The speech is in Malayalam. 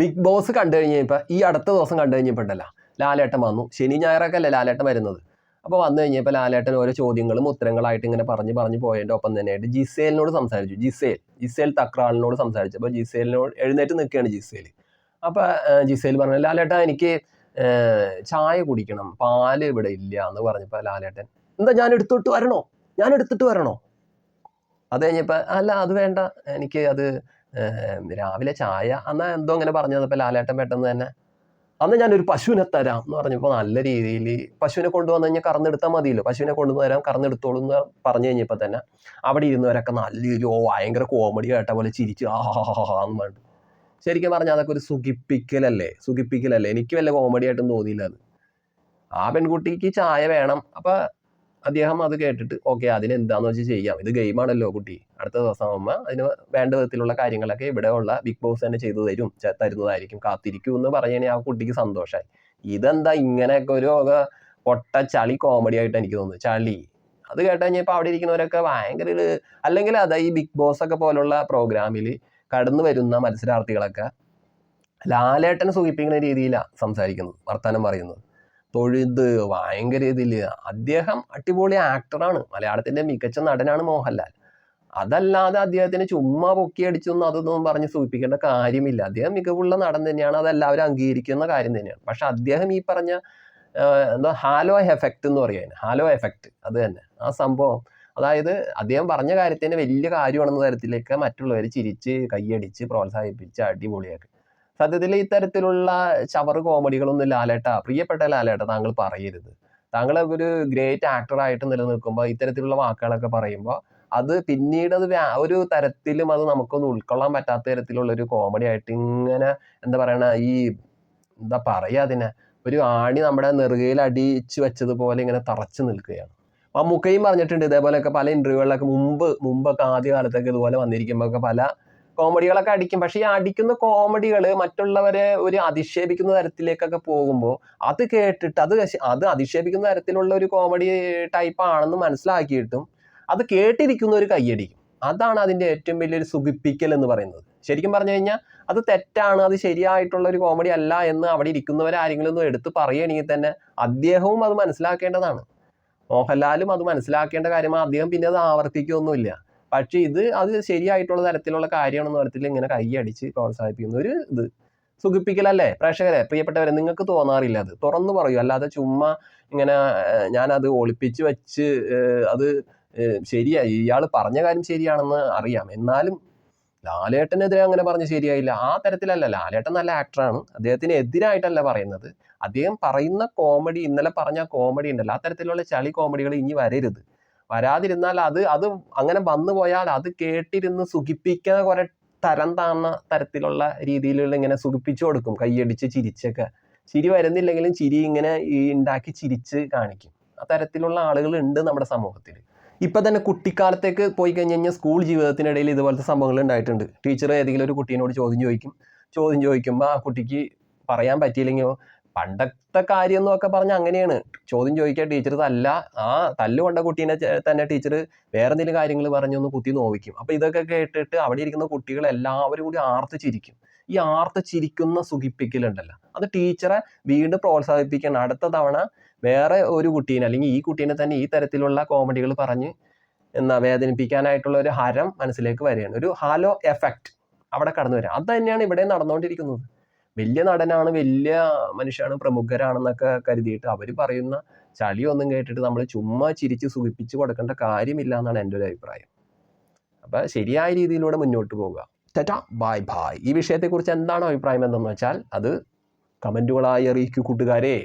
ബിഗ് ബോസ് കണ്ടു കഴിഞ്ഞപ്പോൾ ഈ അടുത്ത ദിവസം കണ്ടു കഴിഞ്ഞപ്പോൾ ഉണ്ടല്ലോ ലാലേട്ടൻ വന്നു. ശനി ഞായറൊക്കെ ലാലേട്ടൻ വരുന്നത്? അപ്പോൾ വന്നു കഴിഞ്ഞപ്പോൾ ലാലേട്ടൻ ഓരോ ചോദ്യങ്ങളും ഉത്തരങ്ങളായിട്ട് ഇങ്ങനെ പറഞ്ഞ് പറഞ്ഞ് പോയതിന്റെ ഒപ്പം തന്നെയായിട്ട് ജിസേലിനോട് സംസാരിച്ചു. ജിസേൽ ജിസേൽ തക്രാളിനോട് സംസാരിച്ചു അപ്പോൾ ജിസേലിനോട് എഴുന്നേറ്റ് നിൽക്കുകയാണ് ജിസേൽ. അപ്പോൾ ജിസേൽ പറഞ്ഞു ലാലേട്ടൻ എനിക്ക് ചായ കുടിക്കണം. പാൽ ഇവിടെ ഇല്ല എന്ന് പറഞ്ഞപ്പോൾ ലാലേട്ടൻ എന്താ ഞാൻ എടുത്തിട്ട് വരണോ? ഞാൻ എടുത്തിട്ട് വരണോ? അത് കഴിഞ്ഞപ്പോൾ അല്ല അത് വേണ്ട. എനിക്ക് അത് രാവിലെ ചായ. അന്നാ എന്തോ അങ്ങനെ പറഞ്ഞു തന്നപ്പോൾ ലാലേട്ടൻ പെട്ടെന്ന് തന്നെ അന്ന് ഞാനൊരു പശുവിനെ തരാം എന്ന് പറഞ്ഞപ്പോൾ നല്ല രീതിയിൽ പശുവിനെ കൊണ്ടുവന്ന് കഴിഞ്ഞാൽ കറന്നെടുത്താൽ മതിയല്ലോ. പശുവിനെ കൊണ്ടുവന്ന് തരാം കറന്നെടുത്തോളൂ എന്ന് പറഞ്ഞു കഴിഞ്ഞപ്പോൾ തന്നെ അവിടെ ഇരുന്നവരൊക്കെ നല്ലൊരു ഓ ഭയങ്കര കോമഡി കേട്ട പോലെ ചിരിച്ച് ആ ഹാ എന്ന് പറഞ്ഞു ശരിക്കും പറഞ്ഞാൽ അതൊക്കെ ഒരു സുഖിപ്പിക്കലല്ലേ? സുഖിപ്പിക്കലല്ലേ? എനിക്ക് വല്ല കോമഡി ആയിട്ടും തോന്നിയില്ല അത്. ആ പെൺകുട്ടിക്ക് ചായ വേണം. അപ്പം അദ്ദേഹം അത് കേട്ടിട്ട് ഓക്കെ അതിനെന്താന്ന് വെച്ച് ചെയ്യാം. ഇത് ഗെയിമാണല്ലോ കുട്ടി. അടുത്ത ദിവസം ആകുമ്പോൾ അതിന് വേണ്ട വിധത്തിലുള്ള കാര്യങ്ങളൊക്കെ ഇവിടെ ഉള്ള ബിഗ് ബോസ് തന്നെ ചെയ്തു തരും. തരുന്നതായിരിക്കും. കാത്തിരിക്കും എന്ന് പറഞ്ഞാൽ ആ കുട്ടിക്ക് സന്തോഷമായി ഇതെന്താ ഇങ്ങനെയൊക്കെ ഒരു പൊട്ട ചളി കോമഡി ആയിട്ട് എനിക്ക് തോന്നുന്നു. ചളി. അത് കേട്ട് കഴിഞ്ഞപ്പോൾ അവിടെ ഇരിക്കുന്നവരൊക്കെ ഭയങ്കര അല്ലെങ്കിൽ അതാ ഈ ബിഗ് ബോസ് ഒക്കെ പോലുള്ള പ്രോഗ്രാമിൽ കടന്നു വരുന്ന മത്സരാർത്ഥികളൊക്കെ ലാലേട്ടനെ സൂചിപ്പിക്കുന്ന രീതിയിലാണ് സംസാരിക്കുന്നത് വർത്തമാനം പറയുന്നത്. തൊഴുത് ഭയങ്കര ഇതിൽ അദ്ദേഹം അടിപൊളി ആക്ടറാണ്. മലയാളത്തിന്റെ മികച്ച നടനാണ് മോഹൻലാൽ. അതല്ലാതെ അദ്ദേഹത്തിന് ചുമ്മാ പൊക്കിയടിച്ചൊന്നും അതൊന്നും പറഞ്ഞ് സൂചിപ്പിക്കേണ്ട കാര്യമില്ല. അദ്ദേഹം മികവുള്ള നടൻ തന്നെയാണ്. അതെല്ലാവരും അംഗീകരിക്കുന്ന കാര്യം തന്നെയാണ്. പക്ഷെ അദ്ദേഹം ഈ പറഞ്ഞ എന്താ ഹാലോ എഫക്റ്റ് എന്ന് പറയുന്നത് ഹാലോ എഫക്റ്റ് അത് തന്നെ. ആ സംഭവം. അതായത് അദ്ദേഹം പറഞ്ഞ കാര്യത്തിന് വലിയ കാര്യമാണെന്ന തരത്തിലേക്ക് മറ്റുള്ളവർ ചിരിച്ച് കൈയടിച്ച് പ്രോത്സാഹിപ്പിച്ച് അടിപൊളിയാക്കി. സത്യത്തിൽ ഇത്തരത്തിലുള്ള ചവറ് കോമഡികളൊന്നും ലാലേട്ട പ്രിയപ്പെട്ട ലാലേട്ട താങ്കൾ പറയരുത്. താങ്കൾ ഒരു ഗ്രേറ്റ് ആക്ടർ ആക്ടറായിട്ട് നിലനിൽക്കുമ്പോൾ ഇത്തരത്തിലുള്ള വാക്കുകളൊക്കെ പറയുമ്പോൾ അത് പിന്നീട് അത് ഒരു തരത്തിലും അത് നമുക്കൊന്നും ഉൾക്കൊള്ളാൻ പറ്റാത്ത തരത്തിലുള്ള ഒരു കോമഡി ആയിട്ട് ഇങ്ങനെ എന്താ പറയണ ഈ എന്താ പറയാ അതിനെ ഒരു ആണി നമ്മുടെ നെറുകയിൽ അടിച്ചു വെച്ചതുപോലെ ഇങ്ങനെ തറച്ചു നിൽക്കുകയാണ്. മമ്മൂക്കയും പറഞ്ഞിട്ടുണ്ട് ഇതേപോലെയൊക്കെ പല ഇന്റർവ്യൂകളിലൊക്കെ മുമ്പ് മുമ്പൊക്കെ ആദ്യ കാലത്തൊക്കെ ഇതുപോലെ വന്നിരിക്കുമ്പോഴൊക്കെ പല കോമഡികളൊക്കെ അടിക്കും. പക്ഷെ ഈ അടിക്കുന്ന കോമഡികൾ മറ്റുള്ളവരെ ഒരു അധിക്ഷേപിക്കുന്ന തരത്തിലേക്കൊക്കെ പോകുമ്പോൾ അത് കേട്ടിട്ട് അത് അത് അധിക്ഷേപിക്കുന്ന തരത്തിലുള്ള ഒരു കോമഡി ടൈപ്പ് ആണെന്ന് മനസ്സിലാക്കിയിട്ടും അത് കേട്ടിരിക്കുന്ന ഒരു കയ്യടിക്കും. അതാണ് അതിന്റെ ഏറ്റവും വലിയൊരു സുഖിപ്പിക്കൽ എന്ന് പറയുന്നത്. ശരിക്കും പറഞ്ഞു കഴിഞ്ഞാൽ അത് തെറ്റാണ് അത് ശരിയായിട്ടുള്ള ഒരു കോമഡി അല്ല എന്ന് അവിടെ ഇരിക്കുന്നവരാരെങ്കിലും ഒന്ന് എടുത്ത് പറയുകയാണെങ്കിൽ തന്നെ അദ്ദേഹവും അത് മനസ്സിലാക്കേണ്ടതാണ്. മോഹൻലാലും അത് മനസ്സിലാക്കേണ്ട കാര്യമാണ് അദ്ദേഹം പിന്നെ അത് ആവർത്തിക്കുകയൊന്നുമില്ല പക്ഷെ ഇത് അത് ശരിയായിട്ടുള്ള തരത്തിലുള്ള കാര്യമാണെന്ന് തരത്തിൽ ഇങ്ങനെ കൈയടിച്ച് പ്രോത്സാഹിപ്പിക്കുന്ന ഒരു ഇത്. സുഖിപ്പിക്കലല്ലേ? പ്രേക്ഷകരെ പ്രിയപ്പെട്ടവരെ നിങ്ങൾക്ക് തോന്നാറില്ല അത്. തുറന്നു പറയൂ. അല്ലാതെ ചുമ്മാ ഇങ്ങനെ ഞാനത് ഒളിപ്പിച്ച് വെച്ച് അത് ശരിയായി. ഇയാൾ പറഞ്ഞ കാര്യം ശരിയാണെന്ന് അറിയാം. എന്നാലും ലാലേട്ടനെതിരെ അങ്ങനെ പറഞ്ഞ് ശരിയായില്ല. ആ തരത്തിലല്ല. ലാലേട്ടൻ നല്ല ആക്ടറാണ്. അദ്ദേഹത്തിന് എതിരായിട്ടല്ല പറയുന്നത്. അദ്ദേഹം പറയുന്ന കോമഡി ഇന്നലെ പറഞ്ഞ കോമഡി ഉണ്ടല്ലോ. ആ തരത്തിലുള്ള ചളി കോമഡികൾ ഇനി വരരുത്. വരാതിരുന്നാൽ അത് അത് അങ്ങനെ വന്നു പോയാൽ അത് കേട്ടിരുന്ന് സുഖിപ്പിക്കുന്ന കുറെ തരം താന്ന തരത്തിലുള്ള രീതിയിലുള്ള ഇങ്ങനെ സുഖിപ്പിച്ചു കൊടുക്കും കൈയടിച്ച് ചിരിച്ചൊക്കെ. ചിരി വരുന്നില്ലെങ്കിലും ചിരി ഇങ്ങനെ ഈ ഉണ്ടാക്കി ചിരിച്ച് കാണിക്കും. ആ തരത്തിലുള്ള ആളുകൾ ഉണ്ട് നമ്മുടെ സമൂഹത്തിൽ. ഇപ്പൊ തന്നെ കുട്ടിക്കാലത്തേക്ക് പോയി കഴിഞ്ഞ് കഴിഞ്ഞാൽ സ്കൂൾ ജീവിതത്തിനിടയിൽ ഇതുപോലത്തെ സംഭവങ്ങൾ ഉണ്ടായിട്ടുണ്ട്. ടീച്ചർ ഏതെങ്കിലും ഒരു കുട്ടീനോട് ചോദ്യം ചോദിക്കും. ചോദ്യം ചോദിക്കുമ്പോൾ ആ കുട്ടിക്ക് പറയാൻ പറ്റിയില്ലെങ്കിൽ പണ്ടത്തെ കാര്യം എന്നൊക്കെ പറഞ്ഞാൽ അങ്ങനെയാണ്. ചോദ്യം ചോദിക്കാൻ ടീച്ചർ തല്ല. ആ തല്ല് കൊണ്ട കുട്ടീനെ തന്നെ ടീച്ചർ വേറെ എന്തെങ്കിലും കാര്യങ്ങൾ പറഞ്ഞു പറഞ്ഞൊന്ന് കുത്തി നോവിക്കും. അപ്പൊ ഇതൊക്കെ കേട്ടിട്ട് അവിടെ ഇരിക്കുന്ന കുട്ടികൾ എല്ലാവരും കൂടി ആർത്ത് ചിരിക്കും. ഈ ആർത്ത് ചിരിക്കുന്ന സുഖിപ്പിക്കലുണ്ടല്ലോ. അത് ടീച്ചറെ വീണ്ടും പ്രോത്സാഹിപ്പിക്കണം. അടുത്ത തവണ വേറെ ഒരു കുട്ടീനെ അല്ലെങ്കിൽ ഈ കുട്ടീനെ തന്നെ ഈ തരത്തിലുള്ള കോമഡികൾ പറഞ്ഞ് എന്നാ വേദനിപ്പിക്കാനായിട്ടുള്ള ഒരു ഹരം മനസ്സിലേക്ക് വരികയാണ്. ഒരു ഹാലോ എഫക്റ്റ് അവിടെ കടന്നു വരിക അത് തന്നെയാണ് ഇവിടെ നടന്നുകൊണ്ടിരിക്കുന്നത്. വലിയ നടനാണ് വലിയ മനുഷ്യനാണ് പ്രമുഖരാണെന്നൊക്കെ കരുതിയിട്ട് അവർ പറയുന്ന ചളിയൊന്നും കേട്ടിട്ട് നമ്മൾ ചുമ്മാ ചിരിച്ച് സുഖിപ്പിച്ച് കൊടുക്കേണ്ട കാര്യമില്ല എന്നാണ് എന്റെ ഒരു അഭിപ്രായം. അപ്പോൾ ശരിയായ രീതിയിലൂടെ മുന്നോട്ട് പോവുക. Tata bye bye. ഈ വിഷയത്തെക്കുറിച്ച് എന്താണ് അഭിപ്രായം എന്തെന്ന് വെച്ചാൽ അത് കമന്റുകളായി അറിയിക്കൂ കൂട്ടുകാരെ.